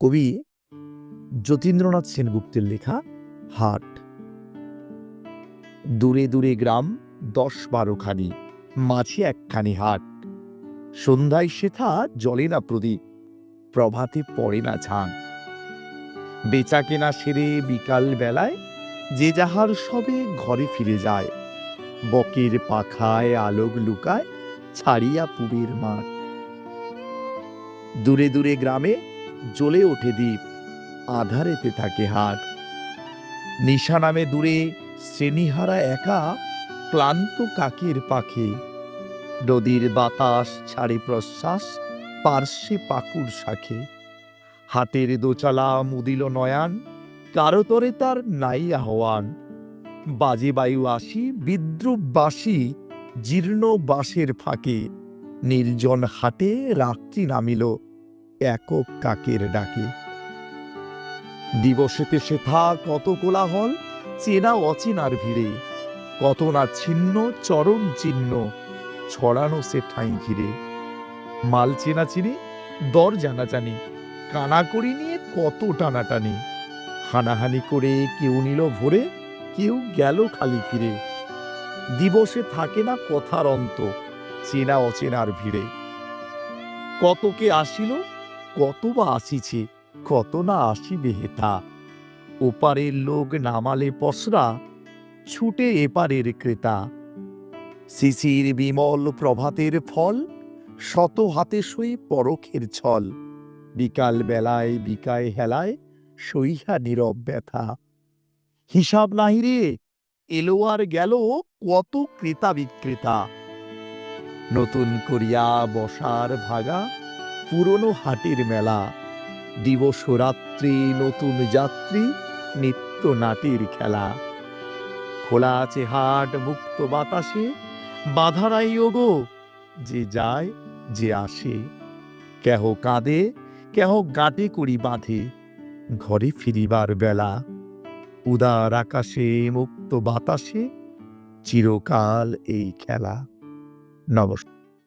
কবি যতীন্দ্রনাথ সেনগুপ্তের লেখা হাট। দূরে দূরে গ্রাম দশ বারোখানি মাঝে একখানি হাট। সন্ধ্যায় সেথা জলে না প্রদীপ, প্রভাতে পড়ে না ঝাঁ বেচা কেনা সেরে বিকাল বেলায়, যে যাহার সবে ঘরে ফিরে যায়। বকের পাখায় আলোক লুকায় ছাড়িয়া পুবের মাঠ। দূরে দূরে গ্রামে জ্বলে ওঠে দ্বীপ, আধারেতে থাকে হাট নিশা নামে দূরে শ্রেণীহারা একা, ক্লান্ত কাকের পাখে। নদীর বাতাস ছাড়ে প্রশ্বাস, পার্শ্বে পাকুর শাখে। হাতের দোচালা মুদিল নয়ান কারতরে তার নাই আহ্বান। বাজে বায়ু আসি বিদ্রুপ বাসি জীর্ণ বাঁশের ফাঁকে। নির্জন হাটে রাত্রি নামিল। একক কাকের ডাকে। দিবসেতে সেথা কত কোলাহল, চেনা অচেনার ভিড়ে। কত না ছিন্ন, চরম চিহ্ন, ছড়ানো সে ঠাঁই ঘিরে। মাল চেনা চিনি দর জানাজানি কানাকড়ি নিয়ে কত টানাটানি হানাহানি করে কেউ নিল ভরে, কেউ গেল খালি ফিরে। দিবসে থাকে না কথার অন্ত, চেনা অচেনার ভিড়ে। কতকে আসিল কত বা আসিছে, কত না আসিবে হেতা ওপারের লোক নামালে পসরা, ছুটে এপারের ক্রেতা। শিশির বিমল প্রভাতের ফল, শত হাতে সই পরখের ছল। বিকাল বেলায় বিকায় হেলায় সইহা নীরব ব্যথা। হিসাব নাহি রে, এলো আর গেল কত ক্রেতা বিক্রেতা। নতুন করিয়া বসার ভাগা পুরনো হাটের মেলা। দিবস রাত্রি নতুন যাত্রী, নিত্য নাটের খেলা। খোলা আছে হাট মুক্ত বাতাসে, বাধা নাই ওগো, যে যায়, যে আসে। কেহ কাঁদে, কেহ গাটে করি বাঁধে, ঘরে ফিরিবার বেলা। উদার আকাশে মুক্ত বাতাসে, চিরকাল এই খেলা। নমস্কার।